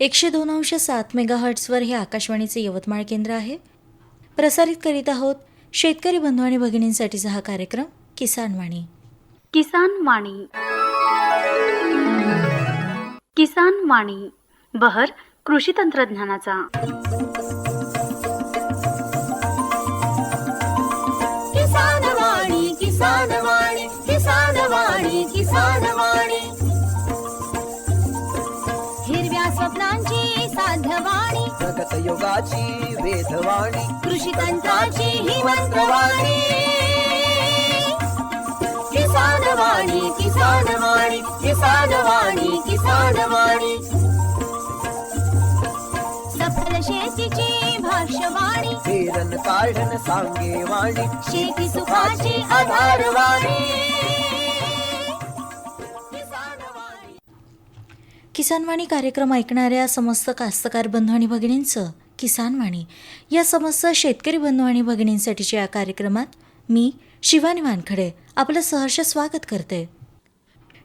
एकशे दोन अंश सात मेगाहर्ट्सवर हे आकाशवाणीचे यवतमाळ केंद्र आहे. प्रसारित करीत आहोत शेतकरी बंधू आणि भगिनींसाठीचा हा कार्यक्रम किसान वाणी किसान वाणी किसान वाणी बहर कृषी तंत्रज्ञानाचा. किसान वाणी किसान वाणी किसान वाणी किसान साध्यवाणी प्रगत योगाची वेधवाणी कृषी तंत्राची ही मंत्रवाणी किसान वाणी किसान वाणी किसान वाणी किसान वाणी सफल शेतीची भाष्यवाणी. पेरन काढन सांगे वाणी शेती सुखाची आधारवाणी. किसानवाणी कार्यक्रम ऐकणाऱ्या समस्त कास्तकार बंधू आणि भगिनींचं किसानवाणी. या समस्त शेतकरी बंधू आणि भगिनींसाठीच्या या कार्यक्रमात मी शिवानी वानखडे आपलं सहर्ष स्वागत करते.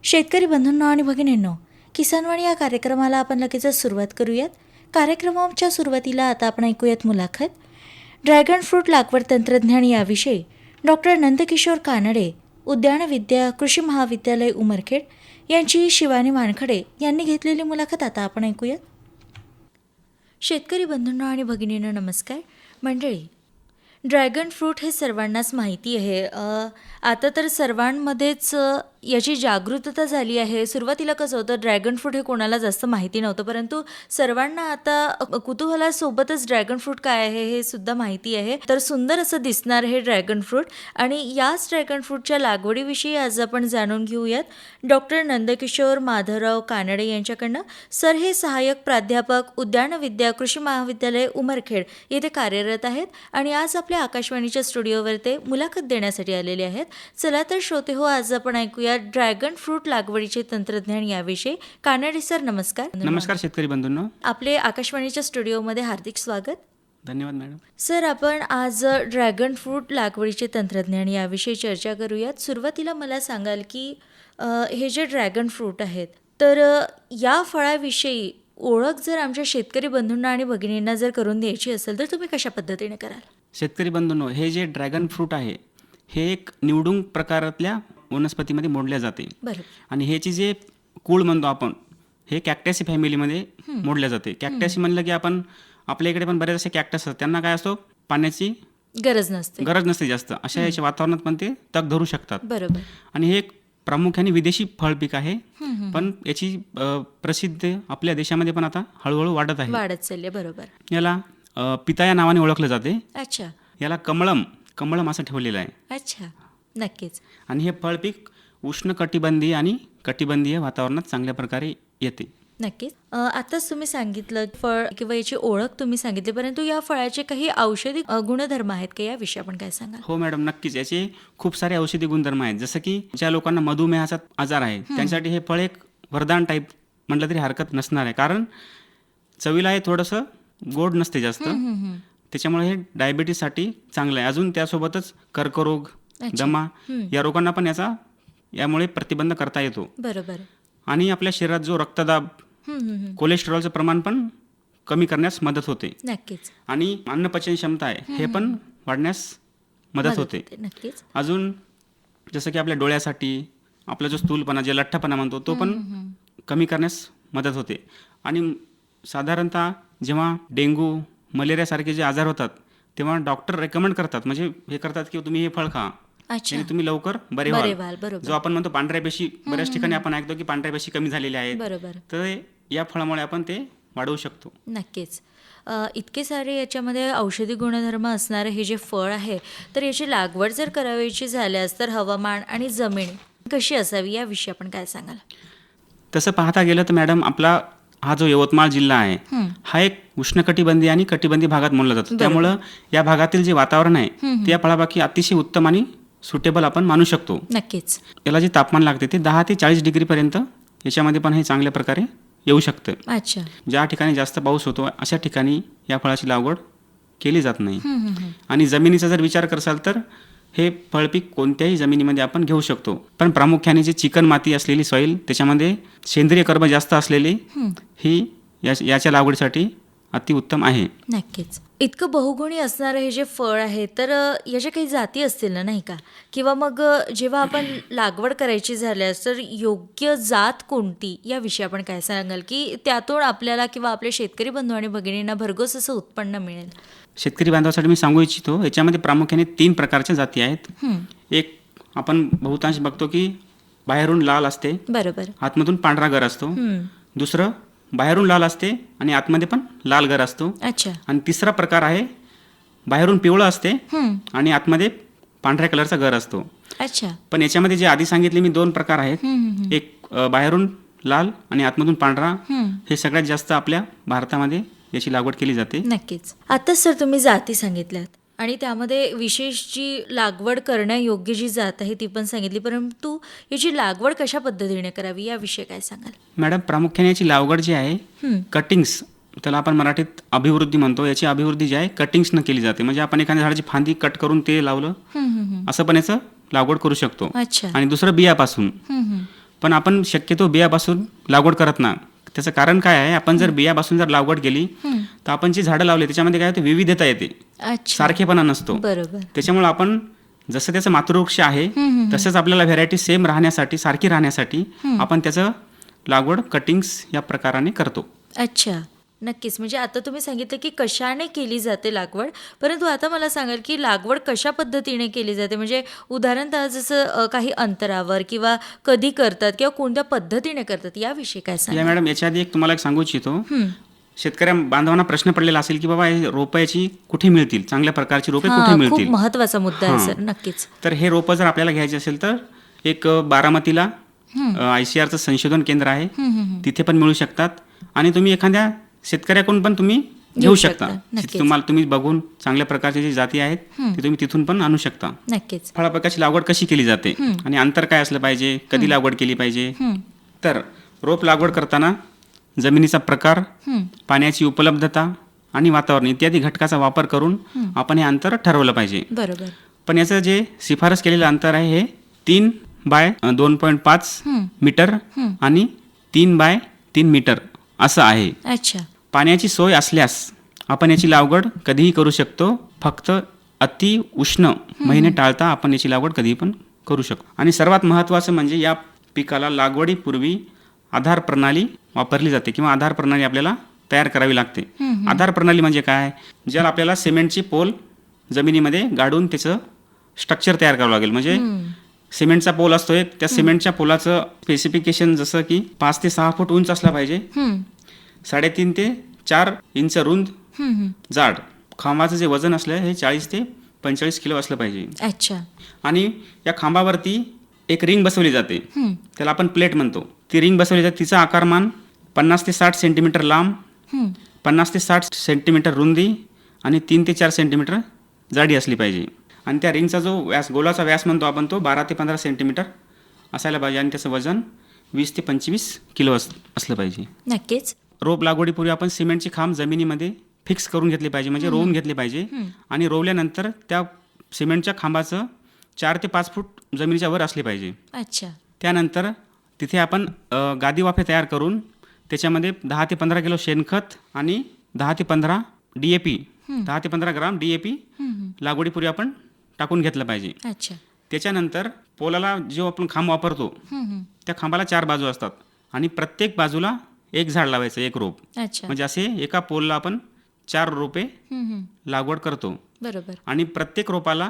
शेतकरी बंधूंनो आणि भगिनींनो किसानवाणी या कार्यक्रमाला आपण लगेचच सुरुवात करूयात. कार्यक्रमाच्या सुरुवातीला आता आपण ऐकूयात मुलाखत. ड्रॅगन फ्रूट लागवड तंत्रज्ञान याविषयी डॉक्टर नंदकिशोर कानडे उद्यानविद्या कृषी महाविद्यालय उमरखेड यांची शिवानी वानखडे यांनी घेतलेली मुलाखत आता आपण ऐकूयात. शेतकरी बंधूंना आणि भगिनींना नमस्कार. मंडळी ड्रॅगन फ्रूट हे सर्वांनाच माहिती आहे. आता तर सर्वांमध्येच याची जागृतता झाली आहे. सुरुवातीला कसं होतं ड्रॅगन फ्रूट हे कोणाला जास्त माहिती नव्हतं परंतु सर्वांना आता कुतूहलासोबतच ड्रॅगन फ्रूट काय आहे हे सुद्धा माहिती आहे. तर सुंदर असं दिसणार हे ड्रॅगन फ्रूट आणि याच ड्रॅगन फ्रूटच्या लागवडीविषयी आज आपण जाणून घेऊयात. डॉक्टर नंदकिशोर माधवराव कानडे यांच्याकडनं सर हे सहाय्यक प्राध्यापक उद्यानविद्या कृषी महाविद्यालय उमरखेड येथे कार्यरत आहेत. आणि आज आपल्या आकाशवाणीच्या स्टुडिओवर ते मुलाखत देण्यासाठी आलेले आहेत. चला तर श्रोते हो आज आपण ऐकूया ड्रॅगन फ्रूट लागवडीचे तंत्रज्ञान याविषयी कानडे सर नमस्कार. नमस्कार शेतकरी बंधूंनो. आपले आकाशवाणीच्या स्टुडिओमध्ये हार्दिक स्वागत. धन्यवाद मॅडम. सर आपण आज ड्रॅगन फ्रूट लागवडीचे तंत्रज्ञान याविषयी चर्चा करूयात. सुरुवातीला मला सांगाल की अ, हे जे ड्रॅगन फ्रूट आहेत तर अ, या फळाविषयी ओळख जर आमच्या शेतकरी बंधूंना आणि भगिनींना जर करून द्यायची असेल तर तुम्ही कशा पद्धतीने कराल? शेतकरी बंधूंनो हे जे ड्रॅगन फ्रूट आहे हे एक निवडून प्रकारातल्या वनस्पतीमध्ये मोडल्या जाते. आणि ह्याची जे कूळ म्हणतो आपण हे कॅक्टॅसी फॅमिलीमध्ये मोडल्या जाते. कॅक्टॅसी म्हणलं की आपण आपल्या इकडे पण बरेच असे कॅक्टस असतात. त्यांना काय असतो? पाण्याची गरज नसते. गरज नसते जास्त. अशा याच्या वातावरणात पण ते तग धरू शकतात. बरोबर. आणि हे एक प्रामुख्याने विदेशी फळ पीक आहे. पण याची प्रसिद्ध आपल्या देशामध्ये पण आता हळूहळू वाढत आहे. वाढत चालले बरोबर. याला पिता या नावाने ओळखलं जाते. अच्छा. याला कमळम कमळम असं ठेवलेलं आहे. अच्छा. नक्कीच. आणि हे फळपीक उष्णकटिबंधीय आणि कटिबंधीय वातावरणात चांगल्या प्रकारे येते. नक्कीच. आताच तुम्ही सांगितलं फळ किंवा याची ओळख तुम्ही सांगितली परंतु या फळाचे काही औषधी गुणधर्म आहेत का? याविषयी आपण काय सांगाल? हो मॅडम नक्कीच. याचे खूप सारे औषधी गुणधर्म आहेत. जसं की ज्या लोकांना मधुमेहाचा आजार आहे त्यांच्यासाठी हे फळ एक वरदान टाईप म्हटलं तरी हरकत नसणार आहे. कारण चवीला हे थोडंसं गोड नसते जास्त. त्याच्यामुळे हे डायबिटीससाठी चांगलं आहे. अजून त्यासोबतच कर्करोग दमा या रोगांना पण याचा यामुळे प्रतिबंध करता येतो. बरोबर. आणि आपल्या शरीरात जो रक्तदाब. कोलेस्ट्रॉलचं प्रमाण पण कमी करण्यास मदत होते. नक्कीच. आणि अन्नपचन क्षमता आहे हे पण वाढण्यास मदत होते. नक्कीच. अजून जसं की आपल्या डोळ्यासाठी आपला जो स्थूलपणा जे लठ्ठपणा म्हणतो तो पण कमी करण्यास मदत होते. आणि साधारणतः जेव्हा डेंग्यू मलेरियासारखे जे आजार होतात तेव्हा डॉक्टर रेकमेंड करतात. म्हणजे हे करतात की तुम्ही हे फळ खा. आणि तुम्ही लवकर बरे व्हाल. जो आपण म्हणतो पांढऱ्या पेशी बऱ्याच ठिकाणी आपण ऐकतो की पांढऱ्या पेशी कमी झालेल्या आहेत. बरोबर. तर या फळामुळे आपण ते वाढवू शकतो. नक्कीच. इतके सारे याच्यामध्ये औषधी गुणधर्म असणारं हे जे फळ आहे तर याची लागवड जर करावायची झाल्यास तर हवामान आणि जमीन कशी असावी याविषयी आपण काय सांगाल? तसं पाहता गेलं तर मॅडम आपला हा जो यवतमाळ जिल्हा आहे हा. एक उष्णकटिबंधीय आणि कटिबंधी भागात मोडला जातो. त्यामुळं या भागातील जे वातावरण आहे ते या फळाबाकी अतिशय उत्तम आणि सुटेबल आपण मानू शकतो. नक्कीच. याला जे तापमान लागते ते दहा ते चाळीस डिग्रीपर्यंत याच्यामध्ये पण हे चांगल्या प्रकारे येऊ शकतं. अच्छा. ज्या ठिकाणी जास्त पाऊस होतो अशा ठिकाणी या फळाची लागवड केली जात नाही. आणि जमिनीचा जर विचार करसाल तर हे फळपीक कोणत्याही जमिनीमध्ये आपण घेऊ शकतो. पण प्रामुख्याने जे चिकन माती असलेली सॉईल त्याच्यामध्ये सेंद्रिय कर्ब जास्त असलेली ही या याच्या लागवडीसाठी अतिउत्तम आहे. नक्कीच. इतकं बहुगुणी असणारं हे जे फळ आहे तर याच्या काही जाती असतील ना नाही का? किंवा मग जेव्हा आपण लागवड करायची झाल्यास तर योग्य जात कोणती? याविषयी आपण काय सांगाल? की त्यातून आपल्याला किंवा आपल्या शेतकरी बंधू आणि भगिनींना भरघोस असं उत्पन्न मिळेल. शेतकरी बांधवासाठी मी सांगू इच्छितो याच्यामध्ये प्रामुख्याने तीन प्रकारच्या जाती आहेत. एक आपण बहुतांश बघतो की बाहेरून लाल असते. बरोबर. आतमधून पांढरा गर असतो. दुसरं बाहेरून लाल असते आणि आतमध्ये पण लाल गर असतो. अच्छा. आणि तिसरा प्रकार आहे बाहेरून पिवळं असते आणि आतमध्ये पांढऱ्या कलरचा गर असतो. अच्छा. पण याच्यामध्ये जे आधी सांगितले मी दोन प्रकार आहेत. एक बाहेरून लाल आणि आतमधून पांढरा. हं. सगळ्यात जास्त आपल्या भारतामध्ये याची लागवड केली जाते. नक्कीच. आताच सर तुम्ही जाती सांगितल्यात. आणि त्यामध्ये विशेष जी लागवड करण्यायोग्य जी जात आहे ती पण सांगितली. परंतु याची लागवड कशा पद्धतीने करावी याविषयी काय सांगाल? मॅडम प्रामुख्याने याची लागवड जी आहे कटिंग्स त्याला आपण मराठीत अभिवृद्धी म्हणतो. याची अभिवृद्धी जी आहे कटिंग्सनं केली जाते. म्हणजे आपण एखाद्या झाडाची फांदी कट करून ते लावलं. असं पण याचं लागवड करू शकतो. आणि दुसरं बियापासून. पण आपण शक्यतो बियापासून लागवड करत ना. त्याचं कारण काय आहे आपण जर बियापासून जर लागवड केली. तर आपण जी झाडं लावली त्याच्यामध्ये काय होते विविधता येते. सारखेपणा नसतो. बरोबर. त्याच्यामुळे आपण जसं त्याचं मातृवृक्ष आहे तसंच आपल्याला व्हेरायटी सेम राहण्यासाठी सारखी राहण्यासाठी आपण त्याचं लागवड कटिंग्स या प्रकाराने करतो. अच्छा. नक्कीच. म्हणजे आता तुम्ही सांगितलं की कशाने केली जाते लागवड परंतु आता मला सांगाल की लागवड कशा पद्धतीने केली जाते? म्हणजे उदाहरणतः जसं काही अंतरावर किंवा कधी करतात किंवा कोणत्या पद्धतीने करतात याविषयी काय सांगा मॅडम याच्या आधी एक तुम्हाला एक सांगू इच्छितो. शेतकऱ्या बांधवांना प्रश्न पडलेला असेल की बाबा हे रोपं याची कुठे मिळतील? चांगल्या प्रकारची रोपे कुठे हा मिळतील? महत्त्वाचा मुद्दा आहे. सर नक्कीच. तर हे रोपं जर आपल्याला घ्यायचे असेल तर एक बारामतीला आय सी आरचं संशोधन केंद्र आहे. तिथे पण मिळू शकतात. आणि तुम्ही एखाद्या शेतकऱ्याकडून पण तुम्ही घेऊ शकता. तुम्हाला तुम्ही बघून चांगल्या प्रकारचे जे जाती आहेत ते तुम्ही तिथून पण आणू शकता. नक्कीच. फळापिकाची लागवड कशी केली जाते? आणि अंतर काय असलं पाहिजे? कधी लागवड केली पाहिजे? तर रोप लागवड करताना जमिनीचा प्रकार. पाण्याची उपलब्धता आणि वातावरण इत्यादी घटकाचा वापर करून आपण हे अंतर ठरवलं पाहिजे. बरोबर. पण याचं जे शिफारस केलेलं अंतर आहे हे तीन बाय दोन पॉईंट पाच. मीटर आणि तीन बाय तीन मीटर असं आहे. अच्छा. पाण्याची सोय असल्यास आपण याची लागवड कधीही करू शकतो. फक्त अति उष्ण महिने टाळता आपण याची लागवड कधीही पण करू शकतो. आणि सर्वात महत्त्वाचं म्हणजे या पिकाला लागवडीपूर्वी आधार प्रणाली वापरली जाते किंवा आधार प्रणाली आपल्याला तयार करावी लागते. आधार प्रणाली म्हणजे काय? ज्याला आपल्याला सिमेंटची पोल जमिनीमध्ये गाडून त्याचं स्ट्रक्चर तयार करावं लागेल. म्हणजे सिमेंटचा पोल असतो एक त्या सिमेंटच्या पोलाचं स्पेसिफिकेशन जसं की पाच ते सहा फूट उंच असला पाहिजे. साडेतीन ते चार इंच रुंद. जाड. खांबाचं जे वजन असलं हे चाळीस ते पंचेचाळीस किलो असलं पाहिजे. अच्छा. आणि या खांबावरती एक रिंग बसवली जाते. त्याला आपण प्लेट म्हणतो. ती रिंग बसवली जाते तिचा आकारमान पन्नास ते साठ सेंटीमीटर लांब. पन्नास ते साठ सेंटीमीटर रुंदी आणि तीन ते चार सेंटीमीटर जाडी असली पाहिजे. आणि त्या रिंगचा जो व्यास गोलाचा व्यास म्हणतो आपण तो बारा ते पंधरा सेंटीमीटर असायला पाहिजे आणि त्याचं वजन वीस ते पंचवीस किलो अस असलं पाहिजे. नक्कीच. रोप लागवडीपूर्वी आपण सिमेंटची खांब जमिनीमध्ये फिक्स करून घेतली पाहिजे म्हणजे रोवून घेतली पाहिजे आणि रोवल्यानंतर त्या सिमेंटच्या खांबाचं चार ते पाच फूट जमिनीच्या वर असले पाहिजे. अच्छा. त्यानंतर तिथे आपण गादी वाफे तयार करून त्याच्यामध्ये दहा ते पंधरा किलो शेणखत आणि दहा ते पंधरा डी ए पी दहा ते पंधरा ग्राम डी ए पी लागवडीपूर्वी आपण टाकून घेतलं पाहिजे. अच्छा. त्याच्यानंतर पोलाला जो आपण खांब वापरतो. त्या खांबाला चार बाजू असतात आणि प्रत्येक बाजूला एक झाड लावायचं एक रोप. अच्छा. म्हणजे असे एका पोलला आपण चार रोपे. लागवड करतो. बरोबर. आणि प्रत्येक रोपाला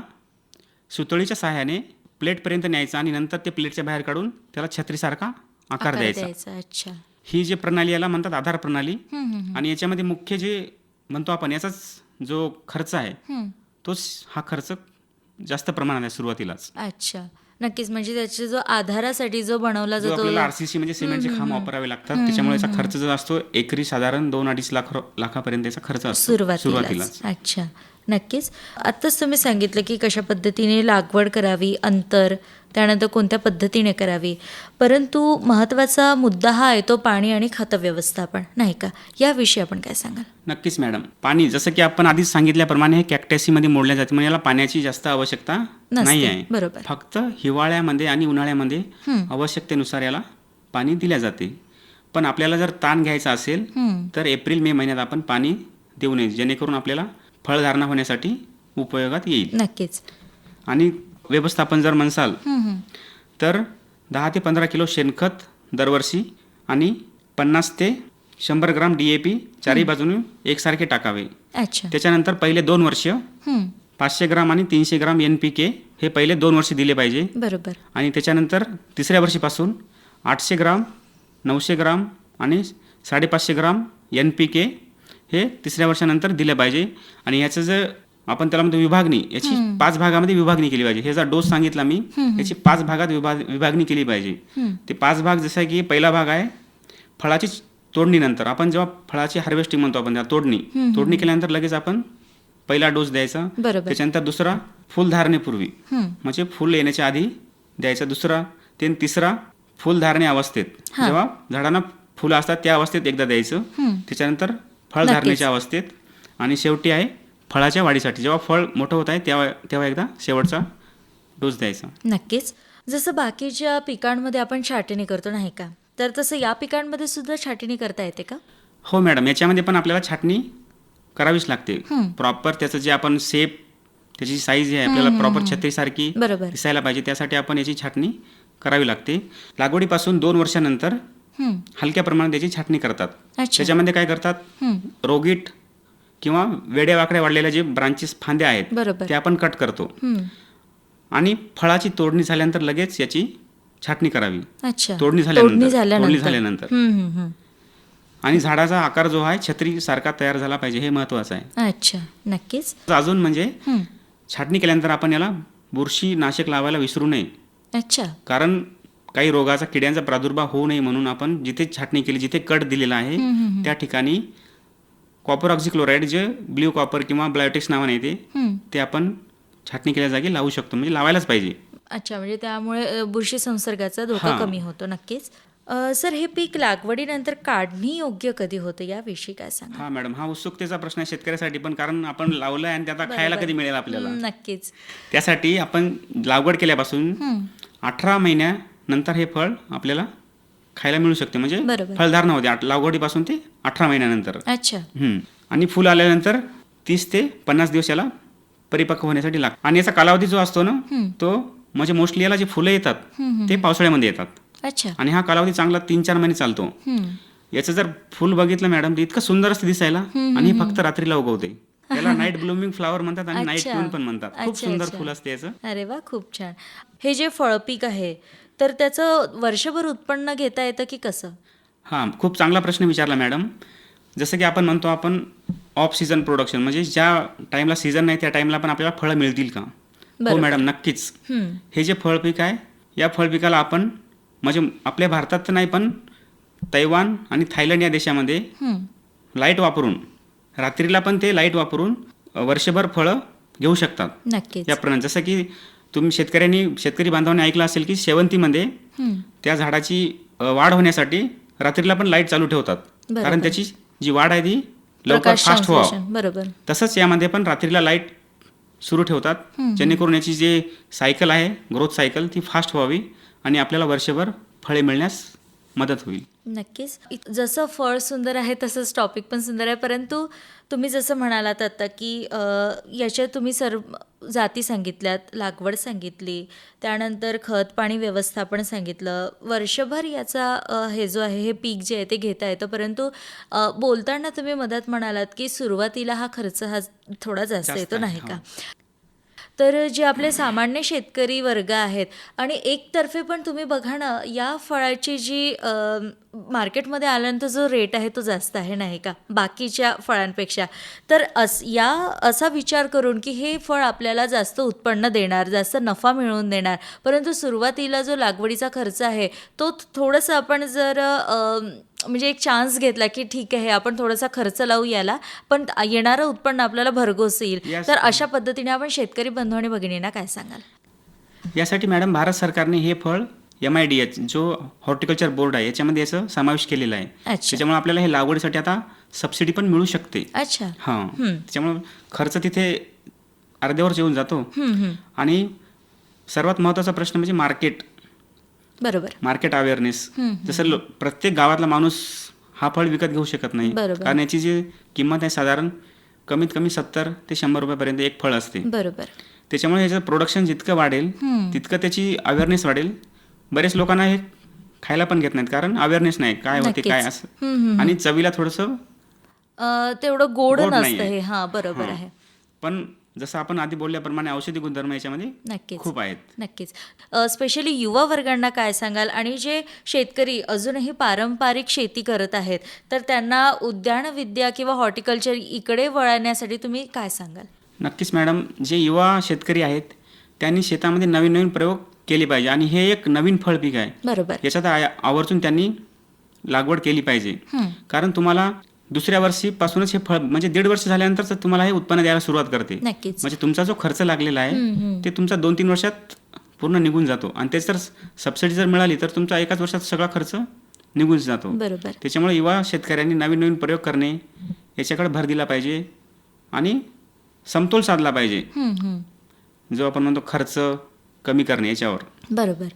सुतळीच्या सहाय्याने प्लेटपर्यंत न्यायचं आणि नंतर ते प्लेटच्या बाहेर काढून त्याला छत्रीसारखा आकार द्यायचा. अच्छा. ही जी प्रणाली याला म्हणतात आधार प्रणाली. आणि याच्यामध्ये मुख्य जे म्हणतो आपण याचाच जो खर्च आहे हं. तोच हा खर्च जास्त प्रमाणात आहे सुरुवातीलाच. अच्छा. नक्कीच म्हणजे त्याचा जो आधारासाठी जो बनवला जातो आरसीसी म्हणजे सिमेंटचे खांब वापरावे लागतात. त्याच्यामुळे याचा खर्च जो असतो एकरी साधारण दोन अडीच लाख लाखापर्यंत याचा खर्च असतो. सुरुवातीलाच. अच्छा. नक्कीच. आत्ताच तुम्ही सांगितलं की कशा पद्धतीने लागवड करावी अंतर त्यानंतर कोणत्या पद्धतीने करावी. परंतु महत्त्वाचा मुद्दा हा आहे तो पाणी आणि खत व्यवस्थापन नाही का? याविषयी आपण काय सांगाल? नक्कीच मॅडम. पाणी जसं की आपण आधीच सांगितल्याप्रमाणे हे कॅक्टॅसीमध्ये मोडल्या जाते म्हणजे याला पाण्याची जास्त आवश्यकता नाही आहे. बरोबर. फक्त हिवाळ्यामध्ये आणि उन्हाळ्यामध्ये आवश्यकतेनुसार याला पाणी दिल्या जाते. पण आपल्याला जर ताण घ्यायचा असेल. तर एप्रिल मे महिन्यात आपण पाणी देऊ नये जेणेकरून आपल्याला फळधारणा होण्यासाठी उपयोगात येईल. नक्कीच. आणि व्यवस्थापन जर म्हणसाल. तर दहा ते पंधरा किलो शेणखत दरवर्षी आणि पन्नास ते शंभर ग्राम डी ए पी चारही बाजूने एकसारखे टाकावे. अच्छा. त्याच्यानंतर पहिले दोन वर्ष. पाचशे ग्राम आणि तीनशे ग्राम एन पी के हे पहिले दोन वर्ष दिले पाहिजे. बरोबर. आणि त्याच्यानंतर तिसऱ्या वर्षीपासून आठशे ग्राम नऊशे ग्राम आणि साडेपाचशे ग्राम एन पी के हे तिसऱ्या वर्षानंतर दिलं पाहिजे. आणि याचं जर आपण त्याला म्हणतो विभागणी याची पाच भागामध्ये विभागणी केली पाहिजे. हे जर डोस सांगितला मी याची पाच भागात विभाग विभागणी केली पाहिजे. ते पाच भाग जसं की पहिला भाग आहे फळाची तोडणीनंतर. आपण जेव्हा फळाची हार्वेस्टिंग म्हणतो आपण तोडणी. तोडणी केल्यानंतर लगेच आपण पहिला डोस द्यायचा. त्याच्यानंतर दुसरा फुल धारणेपूर्वी. म्हणजे फुल येण्याच्या आधी द्यायचा दुसरा ते तिसरा फुल धारणे अवस्थेत. जेव्हा झाडांना फुलं असतात त्या अवस्थेत एकदा द्यायचं. त्याच्यानंतर फळ धारणेच्या अवस्थेत. आणि शेवटी आहे फळाच्या वाढीसाठी. जेव्हा फळ मोठं होत आहे तेव्हा तेव्हा एकदा शेवटचा डोस द्यायचा. नक्कीच. जसं बाकीच्या पिकांमध्ये आपण छाटणी करतो नाही का? तर तसं या पिकांमध्ये सुद्धा छाटणी करता येते का? हो मॅडम. याच्यामध्ये पण आपल्याला छाटणी करावीच लागते. प्रॉपर त्याचं जे आपण सेप त्याची साईज आहे आपल्याला प्रॉपर छत्रीसारखी बरोबर. दिसायला पाहिजे. त्यासाठी आपण याची छाटणी करावी लागते. लागवडीपासून दोन वर्षानंतर. हलक्या प्रमाणात त्याची छाटणी करतात. त्याच्यामध्ये काय करतात. रोगीट किंवा वेड्या वाकड्या वाढलेल्या जे ब्रांचेस फांद्या आहेत ते आपण कट करतो. आणि फळाची तोडणी झाल्यानंतर लगेच याची छाटणी करावी. तोडणी झाल्यानंतर. तोडणी झाल्यानंतर. आणि झाडाचा आकार जो आहे छत्री सारखा तयार झाला पाहिजे हे महत्वाचं आहे. अच्छा. नक्कीच. अजून म्हणजे. छाटणी केल्यानंतर आपण याला बुरशी नाशक लावायला विसरू नये. अच्छा. कारण काही रोगाचा किड्यांचा प्रादुर्भाव होऊ नये म्हणून आपण जिथे छाटणी केली जिथे कट दिलेला आहे त्या ठिकाणी कॉपर ऑक्झिक्लोराईड जे ब्ल्यू कॉपर किंवा बायोटिक्स नावाने येते. ते आपण छाटणी केल्या जागी लावू शकतो म्हणजे लावायलाच पाहिजे. अच्छा म्हणजे त्यामुळे बुरशी संसर्गाचा धोका. कमी होतो नक्कीच. सर हे पीक लागवडीनंतर काढणी योग्य कधी होते? याविषयी काय सांगा हा मॅडम हा उत्सुकतेचा प्रश्न आहे शेतकऱ्यासाठी पण कारण आपण लावलंय आणि त्याचा खायला कधी मिळेल आपल्याला. नक्कीच. त्यासाठी आपण लागवड केल्यापासून अठरा महिन्यानंतर हे फळ आपल्याला खायला मिळू शकते. म्हणजे. फळधारणा होते. लागवडीपासून ते अठरा महिन्यानंतर. अच्छा. हम्म. आणि फुल आल्यानंतर तीस ते पन्नास दिवस याला परिपक्व होण्यासाठी लागतो. आणि याचा कालावधी जो असतो ना तो म्हणजे मोस्टली याला जे फुलं येतात ते पावसाळ्यामध्ये येतात. अच्छा. आणि हा कालावधी चांगला तीन चार महिने चालतो. याचं जर फुल बघितलं मॅडम तर इतकं सुंदर असतं दिसायला आणि हे फक्त रात्रीला उगवते. याला नाईट ब्लूमिंग फ्लावर म्हणतात आणि नाईट. ट्यून पण म्हणतात खूप अच्छा, सुंदर अच्छा. फुल असते याचं अरे वा खूप छान हे जे फळपीक आहे तर त्याचं वर्षभर उत्पन्न घेता येतं की कसं हां खूप चांगला प्रश्न विचारला मॅडम जसं की आपण म्हणतो आपण ऑफ सीझन प्रोडक्शन म्हणजे ज्या टाईमला सीझन नाही त्या टाईमला पण आपल्याला फळं मिळतील का हो बरोबर. मॅडम नक्कीच हम्म. हे जे फळपीक आहे या फळपिकाला आपण म्हणजे आपल्या भारतात तर नाही पण तैवान आणि थायलंड या देशामध्ये हम्म. लाइट वापरून रात्रीला पण ते लाइट वापरून वर्षभर फळं घेऊ शकतात. नक्कीच. या प्रमाणे जसं की तुम्ही शेतकऱ्यांनी शेतकरी बांधवांनी ऐकलं असेल की शेवंतीमध्ये. त्या झाडाची वाढ होण्यासाठी रात्रीला पण लाइट चालू ठेवतात. कारण त्याची जी वाढ आहे ती लवकर फास्ट व्हावं. बरोबर. तसंच यामध्ये पण रात्रीला लाइट सुरू ठेवतात. जेणेकरून याची जे सायकल आहे ग्रोथ सायकल ती फास्ट व्हावी आणि आपल्याला वर्षभर फळे मिळण्यास मदत होईल. नक्कीच. जसं फळ सुंदर आहे तसंच टॉपिक पण सुंदर आहे. परंतु तुम्ही जसं म्हणालात आता की अ, याच्यात तुम्ही सर्व जाती सांगितल्यात लागवड सांगितली त्यानंतर खत पाणी व्यवस्थापन सांगितलं. वर्षभर याचा हे जो आहे हे पीक जे आहे ते घेता येतं. परंतु बोलताना तुम्ही मदत म्हणालात की सुरुवातीला हा खर्च हा थोडा जास्त येतो नाही. का? तर जे आपले सामान्य शेतकरी वर्ग आहेत आणि एकतर्फे पण तुम्ही बघा ना या फळाची जी मार्केटमध्ये आल्यानंतर जो रेट आहे तो जास्त आहे नाही का? बाकीच्या फळांपेक्षा. तर अस या असा विचार करून की हे फळ आपल्याला जास्त उत्पन्न देणार जास्त नफा मिळवून देणार परंतु सुरुवातीला जो लागवडीचा खर्च आहे तो थोडंसं आपण जर म्हणजे एक चान्स घेतला की ठीक आहे आपण थोडासा खर्च लावू याला पण येणारं उत्पन्न आपल्याला भरघोस येईल. तर अशा पद्धतीने आपण शेतकरी बंधू आणि भगिनींना काय सांगाल? यासाठी मॅडम भारत सरकारने हे फळ एम आय डी एच जो हॉर्टिकल्चर बोर्ड आहे याच्यामध्ये याचं समावेश केलेला आहे. त्याच्यामुळे आपल्याला हे लागवडीसाठी आता सबसिडी पण मिळू शकते. अच्छा. हां. त्याच्यामुळे खर्च तिथे अर्ध्यावरच येऊन जातो. आणि सर्वात महत्त्वाचा प्रश्न म्हणजे मार्केट. बरोबर. Market awareness. जसं प्रत्येक गावातला माणूस हा फळ विकत घेऊ शकत नाही. कारण याची जी किंमत आहे साधारण कमीत कमी सत्तर ते शंभर रुपयापर्यंत एक फळ असते. बरोबर. त्याच्यामुळे ह्याचं प्रोडक्शन जितकं वाढेल. तितकं त्याची अवेअरनेस वाढेल. बरेच लोकांना हे खायला पण घेत नाहीत कारण अवेअरनेस नाही. काय होते. काय असं. आणि चवीला थोडंसं तेवढं गोड नसतं. हे. हा बरोबर. आहे. पण जसं आपण आधी बोलल्याप्रमाणे औषधी गुणधर्म याच्यामध्ये नक्कीच. खूप आहेत. नक्कीच. स्पेशली युवा वर्गांना काय सांगाल? आणि जे शेतकरी अजूनही पारंपरिक शेती करत आहेत तर त्यांना उद्यानविद्या किंवा हॉर्टिकल्चर इकडे वळण्यासाठी तुम्ही काय सांगाल? नक्कीच मॅडम. जे युवा शेतकरी आहेत त्यांनी शेतामध्ये नवीन नवीन प्रयोग केले पाहिजे. आणि हे एक नवीन फळ पीक आहे. बरोबर. याच्यात आवर्जून त्यांनी लागवड केली पाहिजे. कारण तुम्हाला दुसऱ्या वर्षीपासूनच हे फळ म्हणजे दीड वर्ष झाल्यानंतर तुम्हाला हे उत्पन्न द्यायला सुरुवात करते. नक्कीच. म्हणजे तुमचा जो खर्च लागलेला आहे. ते तुमचा दोन तीन वर्षात पूर्ण निघून जातो. आणि तेच जर सबसिडी जर मिळाली तर तुमचा एकाच वर्षात सगळा खर्च निघून जातो. बरोबर. त्याच्यामुळे युवा शेतकऱ्यांनी नवीन नवीन प्रयोग करणे याच्याकडे भर दिला पाहिजे आणि समतोल साधला पाहिजे. जो आपण म्हणतो खर्च कमी करणे याच्यावर. बरोबर.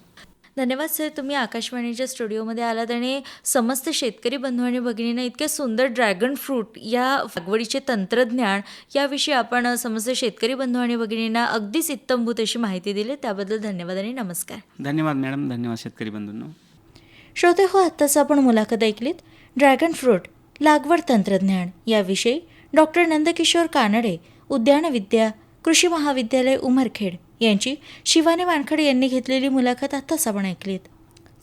धन्यवाद सर तुम्ही आकाशवाणीच्या स्टुडिओमध्ये आलात आणि समस्त शेतकरी बंधू आणि भगिनींना इतके सुंदर ड्रॅगन फ्रूट या लागवडीचे तंत्रज्ञान याविषयी आपण समस्त शेतकरी बंधू आणि भगिनींना अगदीच इत्तमभूत अशी माहिती दिली. त्याबद्दल धन्यवाद आणि नमस्कार. धन्यवाद मॅडम धन्यवाद शेतकरी बंधूंनो. श्रोते हो आत्ताच आपण मुलाखत ऐकलीत. ड्रॅगन फ्रूट लागवड तंत्रज्ञान याविषयी डॉक्टर नंदकिशोर कानडे उद्यानविद्या कृषी महाविद्यालय उमरखेड यांची शिवानी वानखडे यांनी घेतलेली मुलाखत आत्ताच आपण ऐकलीत.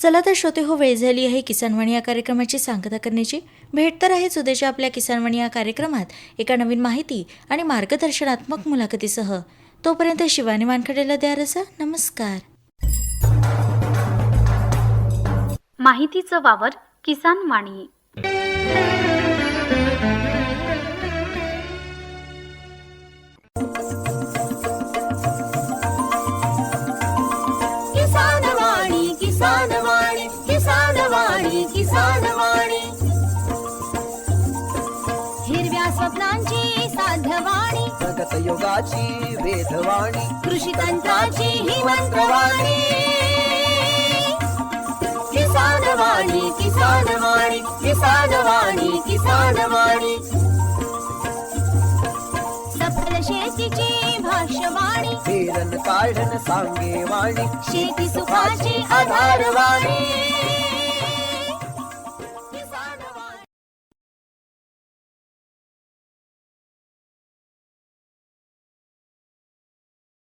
चला तर श्रोते हो वेळ झाली आहे किसानवाणी या कार्यक्रमाची सांगता करण्याची. भेट तर आहेच उद्याच्या आपल्या किसानवाणी या कार्यक्रमात एका नवीन माहिती आणि मार्गदर्शनात्मक मुलाखतीसह. तोपर्यंत शिवानी वानखडेला द्या रसा. नमस्कार. माहितीचं वावर किसान वाणी. साध्यवाणी प्रगत योगाची वेधवाणी कृषी तंत्राची ही मंत्रवाणी. किसान वाणी किसान वाणी किसान वाणी किसान वाणी सफल शेतीची भाष्यवाणी. पेरन काढन सांगे वाणी शेती सुखाची आधारवाणी.